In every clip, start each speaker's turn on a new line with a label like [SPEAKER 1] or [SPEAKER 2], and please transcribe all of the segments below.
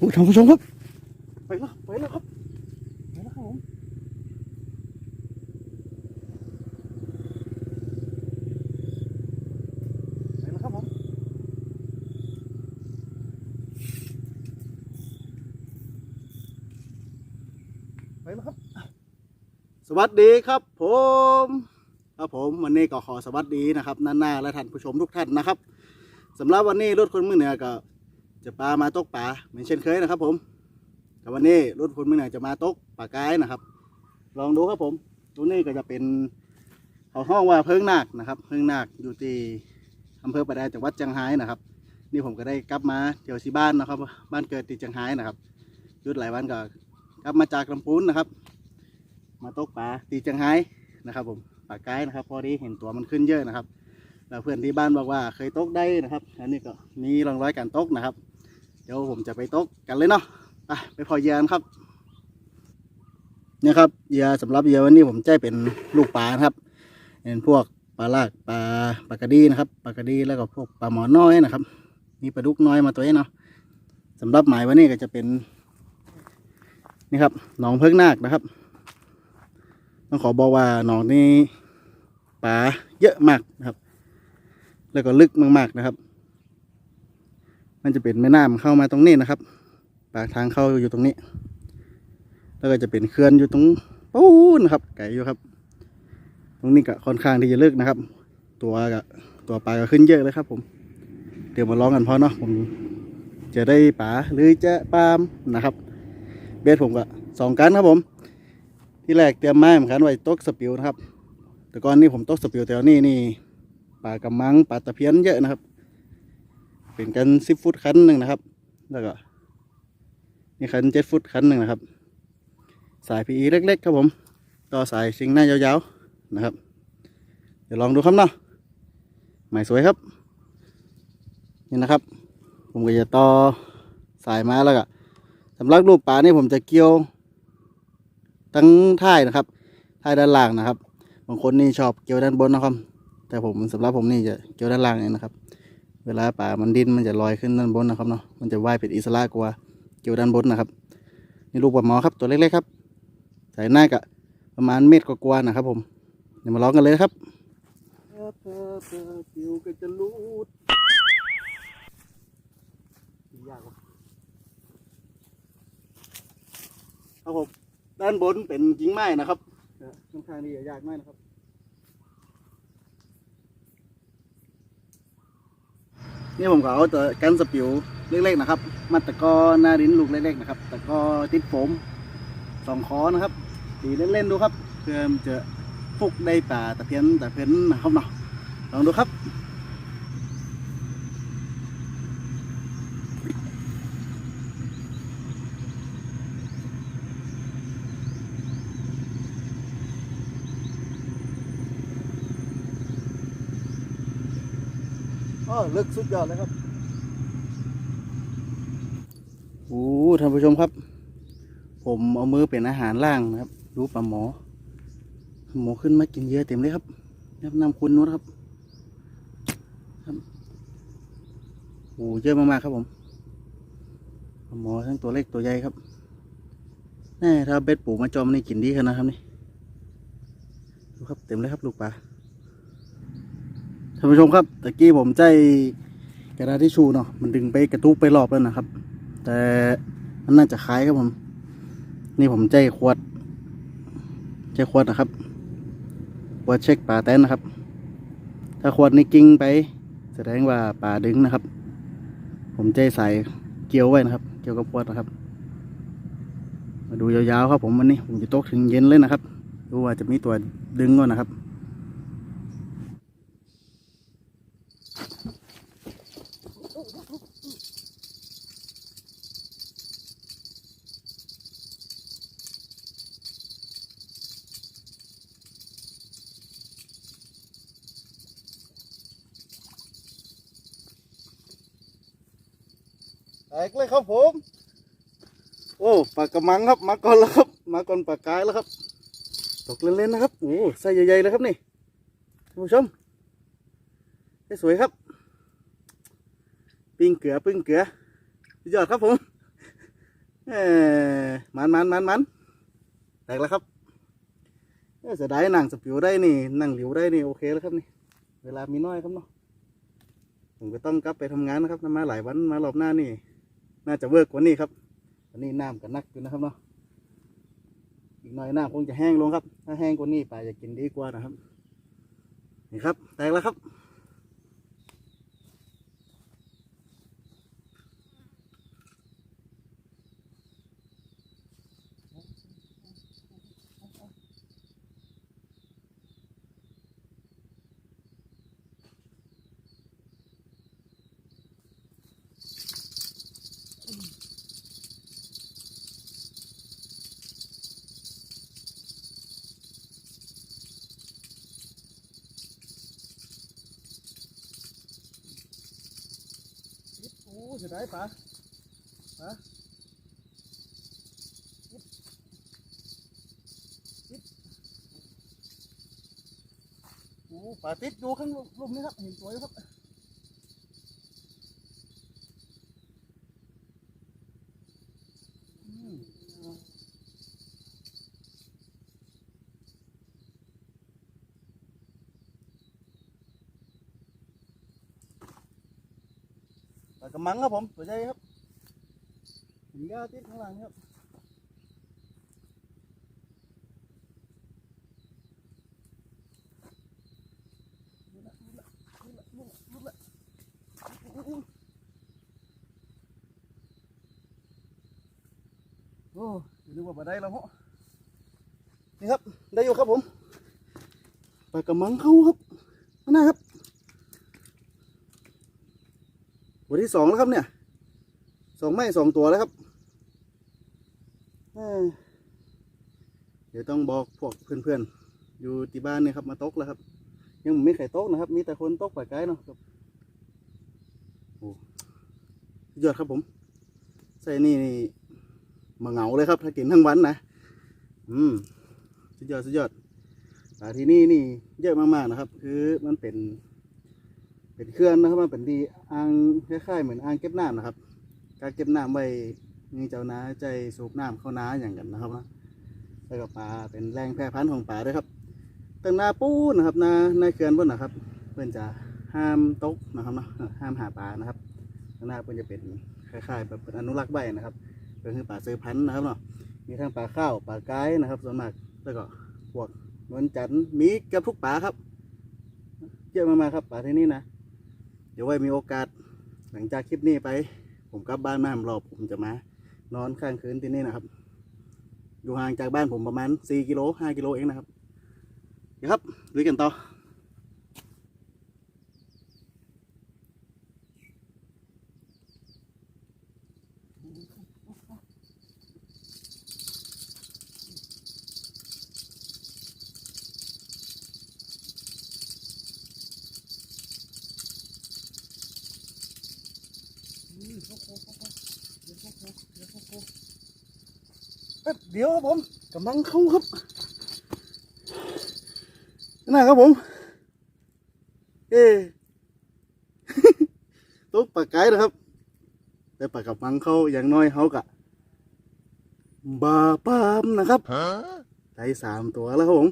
[SPEAKER 1] โอ้ท่านผู้ชมครับ ไปแล้วไปแล้วครับไปแล้วครับผมไปแล้วครับผมไปแล้วครับ สวัสดีครับผมครับผมวันนี้ก็ขอสวัสดีนะครับนานาและท่านผู้ชมทุกท่านนะครับสำหรับวันนี้รถคนมือเหนือก็ จะปลามาตกปลาเหมือนเช่นเคยนะครับผมแต่วันนี้รถคนมือเหนือจะมาตกปลากายนะครับ ลองดูครับผมตัวนี้ก็จะเป็นเขาห้องว่าเพิงนาคนะครับ เพิงนาคอยู่ที่อำเภอประแดจังหวัดเชียงรายนะครับ นี่ผมก็ได้กลับมาเที่ยวที่บ้านนะครับ บ้านเกิดที่เชียงรายนะครับหยุดหลายวันก็กลับมาจากลำพูนนะครับ มาตกปลาที่เชียงรายนะครับ ผมปลากายนะครับ พอดีเห็นตัวมันขึ้นเยอะนะครับแล้วเพื่อนที่บ้านบอกว่าเคยตกได้นะครับ อันนี้ก็มีร่องรอยการตกนะครับ ดี๋ยวผมจะไปตกกันเลยเนาะไปไปพอเยื่อนครับนี่ครับเยือสำหรับเยือวันนี้ผมใจเป็นลูกปลาครับเป็นพวกปลาลากปลาปลากระดีนะครับปลากระดีแล้วก็พวกปลาหมอน้อยนะครับ มีปลาดุกน้อยมาตัวนี้เนาะสำหรับหมายวันนี้ก็จะเป็นนี่ครับหนองเพิ่งนาคนะครับ ต้องขอบอกว่าหนองนี้ปลาเยอะมากนะครับ แล้วก็ลึกมากๆนะครับ มันจะเป็นแม่น้ำเข้ามาตรงนี้นะครับ ปากทางเข้าอยู่ตรงนี้ แล้วก็จะเป็นเขื่อนอยู่ตรงปูนนะครับ ไก่อยู่ครับ ตรงนี้ก็ค่อนข้างที่จะลึกนะครับ ตัวกับตัวปลาก็ขึ้นเยอะเลยครับ ผม เดี๋ยวมาลองกันพอเนาะผม จะได้ปลาหรือจะปามนะครับ เบสผมก็สองกันครับผม ที่แรกเตรียมไม้เหมือนกันไว้ตกสปิวนะครับ แต่ก่อนนี้ผมตกสปิวแถวนี้นี่ปลากระมังปลาตะเพียนเยอะนะครับ เป็นกันสิบฟุตคันหนึ่งนะครับ แล้วก็นี่คันเจ็ดฟุตคันหนึ่งนะครับ สาย PE เล็กๆครับผมต่อสายชิงหน้ายาวๆนะครับ เดี๋ยวลองดูครับเนาะหมายสวยครับ นี่นะครับ ผมก็จะต่อสายมาแล้วก็สำหรับรูปปลานี่ผมจะเกี่ยวตั้งท้ายนะครับท้ายด้านล่างนะครับ บางคนนี่ชอบเกี่ยวด้านบนนะครับ แต่ผมสำหรับผมนี่จะเกี่ยวด้านล่างเองนะครับ เวลาป่ามันดิ้นมันจะลอยขึ้นด้านบนนะครับเนาะมันจะว่ายเป็นอิสระกว่าเกี่ยวด้านบนนะครับนี่ลูกปลาหมอครับตัวเล็กๆครับสายหน้ากะประมาณเมตรกว่าๆนะครับ ผมเดี๋ยวมาลองกันเลยครับปิวก็จะรูดยากครับผมด้านบนเป็นกิ่งไม้นะครับค่อนข้างที่จะยากมากนะครับ นี่ผมก็เอาตัวกันสปิวเล็กๆนะครับมัตะกอหน้าดินลูกเล็กๆนะครับตะกอติดผมสองคอนะครับตีเล่นๆดูครับเพื่อจะฟุกได้ป่าตะเพียนตะเพียนนะครับเนาะลองดูครับ อ๋อลึกสุดยอดเลยครับโอ้ท่านผู้ชมครับ ผมเอามือเป็นอาหารล่างนะครับ ดูปลาหมอ หมอขึ้นมากินเยอะเต็มเลยครับน้ำน้ำคุณนู้นครับครับโอ้เยอะมากๆครับผมปลาหมอทั้งตัวเล็กตัวใหญ่ครับแน่ถ้าเบ็ดปูมาจอมนี่กินดีขนาดนะครับนี่ดูครับเต็มเลยครับลูกปลา ท่านผู้ชมครับตะกี้ผมใจกระดาษทิชชู่เนาะมันดึงไปกระตุกไปรอบแล้วนะครับ แต่มันน่าจะคล้ายครับผม นี่ผมใจขวดใจขวดนะครับขวดเช็คป่าแตนนะครับ ถ้าขวดนี้กิ้งไป แสดงว่าป่าดึงนะครับ ผมใจใส่เกี่ยวไว้นะครับ เกี่ยวกับขวดนะครับ มาดูยาวๆครับผมวันนี้ผมจะตกถึงเย็นเลยนะครับ ดูว่าจะมีตัวดึงก่อนนะครับ ระมังครับ มาก่อนแล้วครับ มาก่อนปากายแล้วครับ ตกเล่นๆนะครับโอ้ไส้ใหญ่ๆเลยครับนี่ท่านผู้ชมได้สวยครับ ปิ้งเกลือปิ้งเกลือยอดครับผมเอ้มันมันมันมันแตกแล้วครับเอ้เสียดายนั่งสปิวได้นี่นั่งหลิวได้นี่โอเคแล้วครับนี่ เวลามีน้อยครับเนาะผมก็ต้องกลับไปทำงานนะครับมาหลายวันมารอบหน้านี่ น่าจะเวิร์กกว่านี้ครับ ตอนนี้น้ำก็นักอยู่นะครับเนาะอีกหน่อยน้ำคงจะแห้งลงครับ ถ้าแห้งกว่านี้ปลาจะกินดีกว่านะครับ นี่ครับ แตกแล้วครับ สียดายป่าป่าโอ้ปลาติดอยู่ข้างลุ่มนี้ครับเห็นตัวอยู่ครับ มังครับผมตัวใหญ่ครับหินหญ้าติดข้างหลังครับละนู่นละนู่นละนู่นละนู่นละอู้โอ้ยนึกว่าบ่ได้แล้วเหรอนี่ครับ ได้อยู่ครับผม ไปกระมังเข้าครับนั่นนะครับ วัน ที่สองแล้วครับเนี่ยสองไม้สองตัวแล้วครับเดี๋ยวต้องบอกพวกเพื่อนๆ อยู่ที่บ้านเนี่ยครับมาตกแล้วครับ ยังไม่มีใครตกนะครับ มีแต่คนตกปลาไกด์เนาะครับโอ้สุดยอดครับผม ใส่นี่นี่มาเหงาเลยครับ ถ้ากินทั้งวันนะ อืมสุดยอดสุดยอดปลาที่นี่นี่เยอะมากๆนะครับ คือมันเป็น เป็นเครื่องนะครับมันเป็นดีอ่างคล้ายๆเหมือนอ่างเก็บน้ำนะครับ การเก็บน้ำไว้มีเจ้านาใจสูบน้ำเข้านาอย่างกันนะครับนะแล้วก็ปลาเป็นแรงแพร่พันธุ์ของปลาด้วยครับตั้งนาปูนะครับนาในเขื่อนเพื่อนนะครับเพื่อนจะห้ามตกนะครับเนาะห้ามหาปลานะครับข้างหน้าเพื่อนจะเป็นคล้ายๆแบบเป็นอนุรักษ์ใบนะครับเป็นคือปลาซื้อพันธุ์นะครับเนาะมีทั้งปลาข้าวปลาไก่นะครับ ส่วนมากแล้วก็พวกนวลจันทร์มีเกับทุกปลาครับเยอะมากๆครับปลาที่นี่นะ ดี๋ยวไว้มีโอกาส หลังจากคลิปนี้ไป ผมกลับบ้านมาผมรอบผมจะมา นอนข้างคืนที่นี่นะครับ อยู่ห่างจากบ้านผมประมาณ 4 กิโล 5 กิโลเองนะครับเดี๋ยวครับลุยกันต่อ แป๊บเดี๋ยวครับผมกำลังเข้าครับนั่นครับผม เอ๊ตุ๊กปลาไก่นะครับ แต่ปลากระมังเข้าอย่างน้อยเขากะบาปามนะครับได้สามตัวแล้วครับผม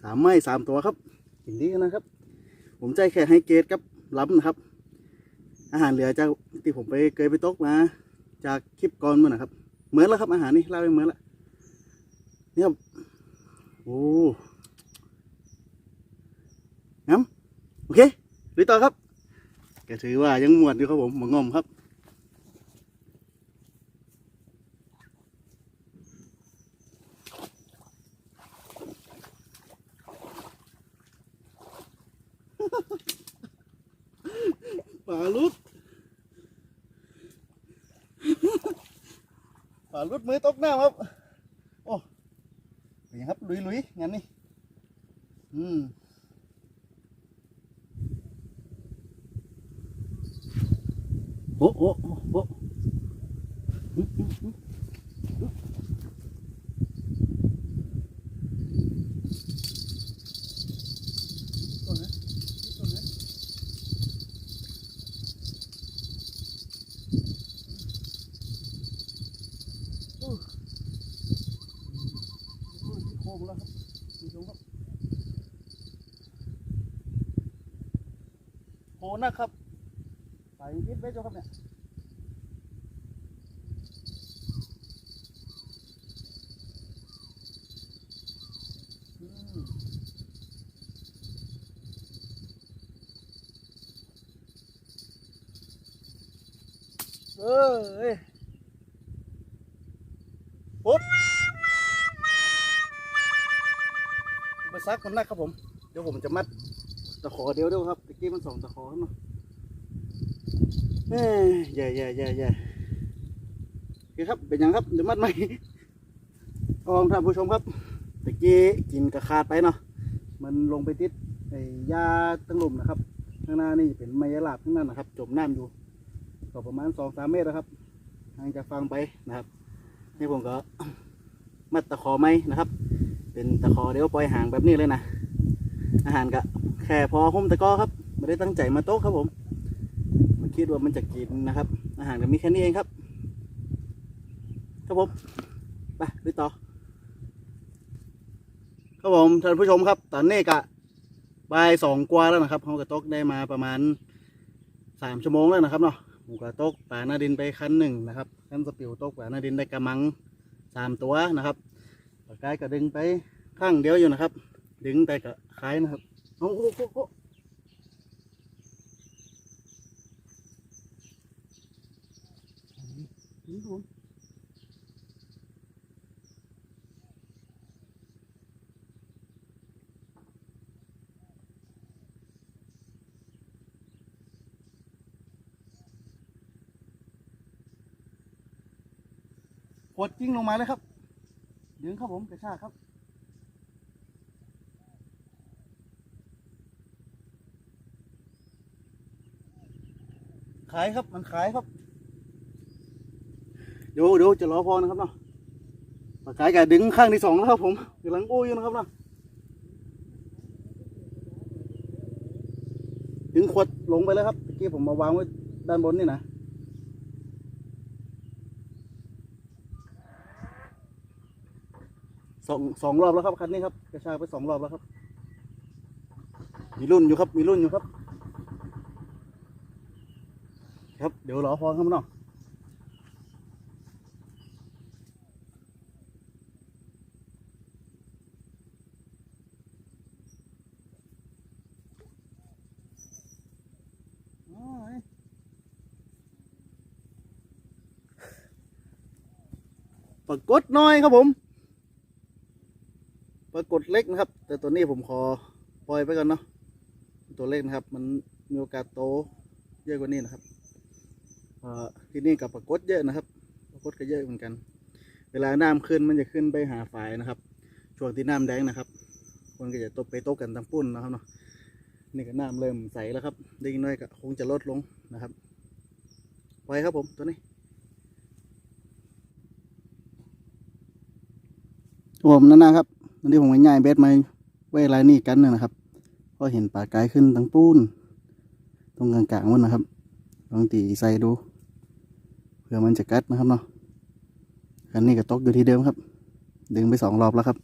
[SPEAKER 1] สามไม้สามตัวครับอย่างนี้นะครับ ผมใจแค่ให้เกตกับล้ำนะครับ อาหารเหลือจากที่ผมไปเคยไปตกมา จากคลิปก่อนมันนะครับ เหมือนแล้วครับอาหารนี่เล่าไปเหมือนแล้วนี่ครับโอ้งั้นโอเคลุยต่อครับก็ถือว่ายังหมวดอยู่ครับผมหมงอมครับปลาลุด ปลาลุดมือตกน้ำครับ โอ้นี่ครับลุยลุยๆงั้นนี่ อืม โอ้โอ้โอ้โอ้อืมอืมอืมอืมก่อนนะก่อนนะ ผมแล้วครับผู้ชมครับโห นะครับใส่พิษเบสครับเนี่ยเอ้ยปุ๊ดไปซักคนนักครับผม เดี๋ยวผมจะมัด ตะขอเดียวเดียวครับตะกี้มันสองตะขอขึ้นมาเยแย่แย่แย่แย่โอเคครับเป็นยังครับเดี๋ยวมัดใหมลองท่านผู้ชมครับตะกี้กินกระคาดไปเนาะมันลงไปติดไอ้ยาตั้งหลุมนะครับข้างหน้านี่เป็นไมยลาบข้างหน้านะครับ จมน้ำอยู่ก็ประมาณสองสามเมตรนะครับห่างจากฟังไปนะครับนี่ผมก็มัดตะขอไม้นะครับ เป็นตะขอเดี๋ยวปล่อยห่างแบบนี้เลยนะอาหารก็ แค่พอหุ้มตะก้อครับไม่ได้ตั้งใจมาโต๊ะครับผมไมาคิดว่ามันจะกินนะครับ อาหารก็มีแค่นี้เองครับ ครับผมไปไปต่อ ครับผมท่านผู้ชมครับตอนนี้กะบ่ายสองกว่าแล้วนะครับเขากระตกได้มาประมาณสามชั่วโมงแล้วนะครับเนาะผมกระตกป่าหน้าดินไปคันหนึ่งนะครับคันสปิวตกป่าหน้าดินได้กระมังสามตัวนะครับปากกายก็ดึงไปข้างเดียวอยู่นะครับ ดึงแต่ก็คล้ายนะครับ โอ้โหนี่ผมกดจิ้งลงมาเลยครับ ดึงครับผมกระชากครับายครับ มันขายครับ เดี๋ยวเดี๋ยวจะรอพอนะครับเนาะมาขายกับดึงข้างที่สองแล้วครับผมกำลังอู้อยู่นะครับเนาะดึงขวดลงไปแล้วครับเมื่อกี้ผมมาวางไว้ด้านบนนี่นะสองสองรอบแล้วครับคันนี้ครับกระชากไปสองรอบแล้วครับ มีรุ่นอยู่ครับ มีรุ่นอยู่ครับ ครับ เดี๋ยวรอพอครับน้องโอ้ยปรากฏน้อยครับผม ปรากฏเล็กนะครับ แต่ตัวนี้ผมขอปล่อยไปก่อนเนาะ ตัวเล็กนะครับ มันมีโอกาสโตเยอะกว่านี้นะครับ ที่นี่กับปรากฏเยอะนะครับปรากฏก็เยอะเหมือนกัน เวลาน้ำขึ้นมันจะขึ้นไปหาฝายนะครับช่วงที่น้ำแดงนะครับ คนก็จะตกไปตกกันตามปุ้นนะครับเนาะนี่ก็น้ำเริ่มใสแล้วครับดิ้งน้อยก็คงจะลดลงนะครับปครับผมตัวนี้ผมนั่นนะครับวันนี้ผมง่ายเบสมาไว้ไรนี่กันนะครับเพราะเห็นปลากายขึ้นทั้งปูน ตรงกลางๆมันนะครับ ลองตีใส่ดู เผื่อมันจะกัดนะครับเนาะคันนี้ก็ตกอยู่ที่เดิมครับ ดึงไปสองรอบแล้วครับ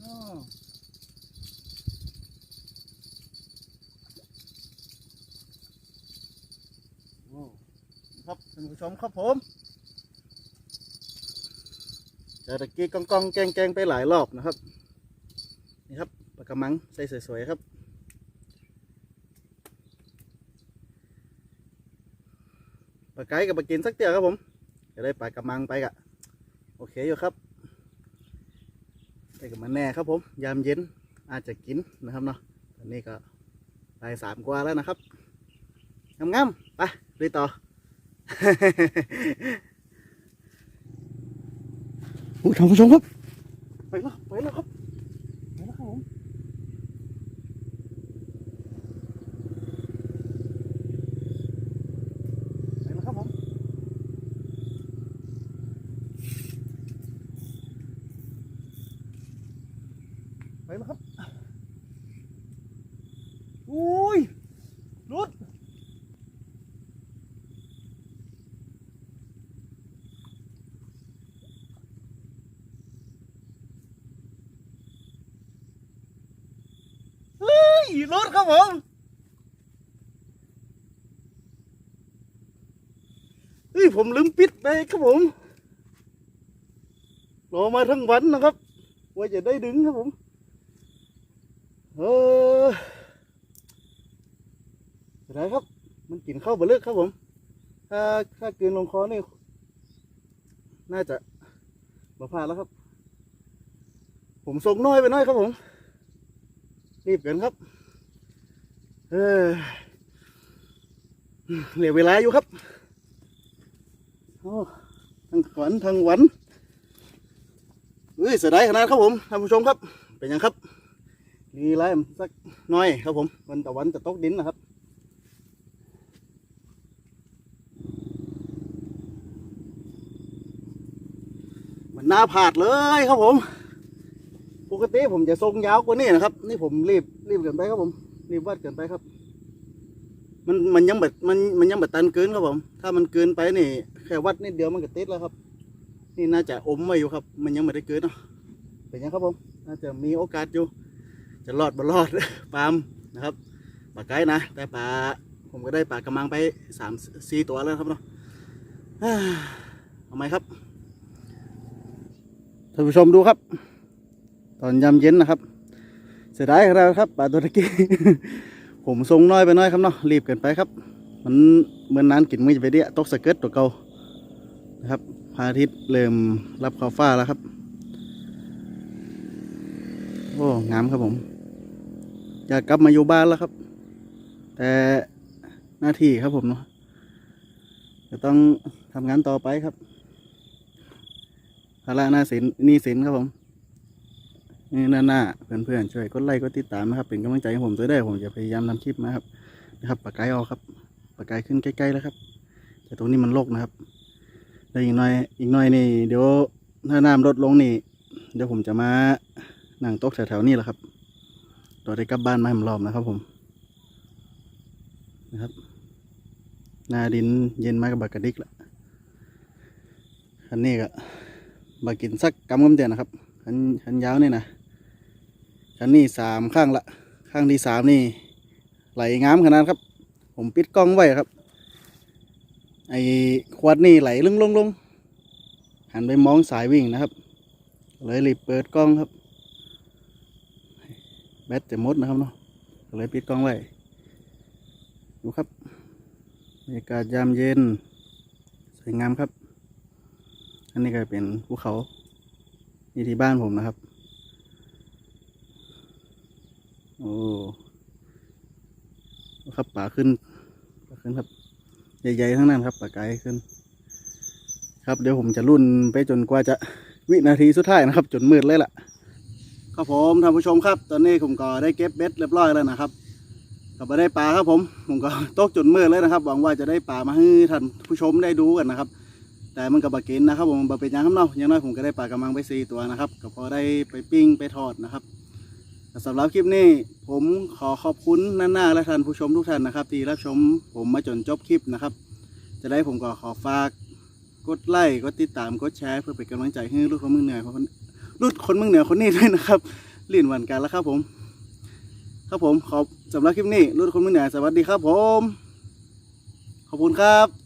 [SPEAKER 1] โานผู้ชมครับผมจอตะกี้กองกองแกงแกงไปหลายรอบนะครับ นี่ครับปลากระมังใส่สวยๆครับปลาไก่กับปลากินสักเตียวครับผมจะได้ปลากระมังไปกะโอเคอยู่ครับไปกับมันแน่ครับผม ยามเย็นอาจจะกินนะครับเนาะตอนนี้ก็บ่ายสามกว่าแล้วนะครับงามๆไปลุยต่อ โอ้ท่านผู้ชมครับ ไปแล้ว ไปแล้วครับ ไปแล้วครับผม ไปแล้วครับอุ้ยรุดเฮ้ย รุดครับผมเฮ้ยผมลืมปิดไปครับผมรอมาทั้งวันนะครับ ว่าจะได้ดึงครับผม เอออะไรครับ มันกินเข้าวบะเลิกครับผม ถ้าถ้าเกินลงคอนี่ น่าจะมาพลาดแล้วครับ ผมส่งน้อยไปน้อยครับผม รีบกันครับ เออเหลือเวลาอยู่ครับทั้งฝันทั้งหวันเฮ้ยเสียดายขนาดครับผมท่านผู้ชมครับ เป็นยังครับมีไรสักน้อยครับผม วันตะวันจะตกดินนะครับมันหน่าผาดเลยครับผม ปกติผมจะทรงยาวกว่านี้นะครับ นี่ผมรีบรีบเกินไปครับผม รีบวาดเกินไปครับ มันมันยังแบบมันมันยังแบบตันเกินครับผม ถ้ามันเกินไปนี่แค่วัดนิดเดียวมันก็ติดแล้วครับ นี่น่าจะอมไว้อยู่ครับ มันยังไม่ได้เกินเนาะเป็นยังครับผม น่าจะมีโอกาสอยู่ จะรอดบ่รอดปามนะครับปลาไก่นะ แต่ปลาผมก็ได้ปลากระมังไปสามสี่ตัวแล้วครับเนาะเอาไหมครับท่านผู้ชมดูครับ ตอนยามเย็นนะครับ สียดายครับครับปลาตัวตะกี้ ผมทรงน้อยไปน้อยครับเนาะรีบเกินไปครับ มันเมื่อนนานกินไม่จะไปเดียตกสะเก็ตตัวเก่านะครับพระอาทิตย์เริ่มรับขอบฟ้าแล้วครับ โอ้งามครับผม อยากกลับมาอยู่บ้านแล้วครับ แต่หน้าที่ครับผมเนาะจะต้องทำงานต่อไปครับภาระหน้าสินนี่สินครับผม นี่หน้าหน้าเพื่อนๆช่วยกดไลค์กดติดตามนะครับ เป็นกำลังใจให้ผมด้วยได้ผมจะพยายามทำคลิปนะครับนะครับปากกายออกครับปากกายขึ้นใกล้ๆแล้วครับ แต่ตรงนี้มันโลกนะครับแล้วอีกหน่อยอีกหน่อยนี่เดี๋ยวถ้าน้ำลดลงนี่ เดี๋ยวผมจะมานั่งโต๊ะแถวๆนี้แหละครับตัวได้กลับบ้านมาให้ผมรอบนะครับผมนะครับหน้าดินเย็นมากกับบักกระดิกละอันนี้ก็บักกินสักกำกำเดียนะครับขันขันยาวนี่นะ ขันนี้สามข้างละ ข้างที่สามนี่ไหลงามขนาดครับ ผมปิดกล้องไว้ครับ ไอ้ขวดนี่ไหลลงลงลงหันไปมองสายวิ่งนะครับ เลยรีบเปิดกล้องครับ แบตจะหมดนะครับเนาะเลยปิดกล้องไว้ดูครับบรรยากาศยามเย็น สวยงามครับ อันนี้ก็เป็นภูเขานี่ที่บ้านผมนะครับ โอ้ครับป่าขึ้นป่าขึ้นครับ ใหญ่ๆทั้งนั้นครับป่าไกลขึ้น ครับเดี๋ยวผมจะรุ่นไปจนกว่าจะวินาทีสุดท้ายนะครับ จนมืดเลยล่ะ ครับผมท่านผู้ชมครับ ตอนนี้ผมก็ได้เก็บเบ็ดเรียบร้อยแล้วนะครับก็ไปได้ปลาครับผม ผมก็ตกจนมืดเลยนะครับ หวังว่าจะได้ปลามาให้ท่านผู้ชมได้ดูกันนะครับ แต่มันกับบากินนะครับ ผมบาเป็นยังครับเนาะอย่างน้อยผมก็ได้ปลากระมังไปสี่ตัวนะครับ ก็พอได้ไปปิ้งไปทอดนะครับ สำหรับคลิปนี้ผมขอขอบคุณหน้าๆและท่านผู้ชมทุกท่านนะครับ ที่รับชมผมมาจนจบคลิปนะครับ จะได้ผมก็ขอฝากกดไลค์กดติดตามกดแชร์เพื่อเป็นกำลังใจให้รุ่นคนเมืองเหนือคนรุ่นคนเมืองเหนือคนนี้ด้วยนะครับลิ่นหวันกันแล้วครับผม ครับผมขอบสำหรับคลิปนี้รุ่นคนเมืองเหนือสวัสดีครับผม ขอบคุณครับ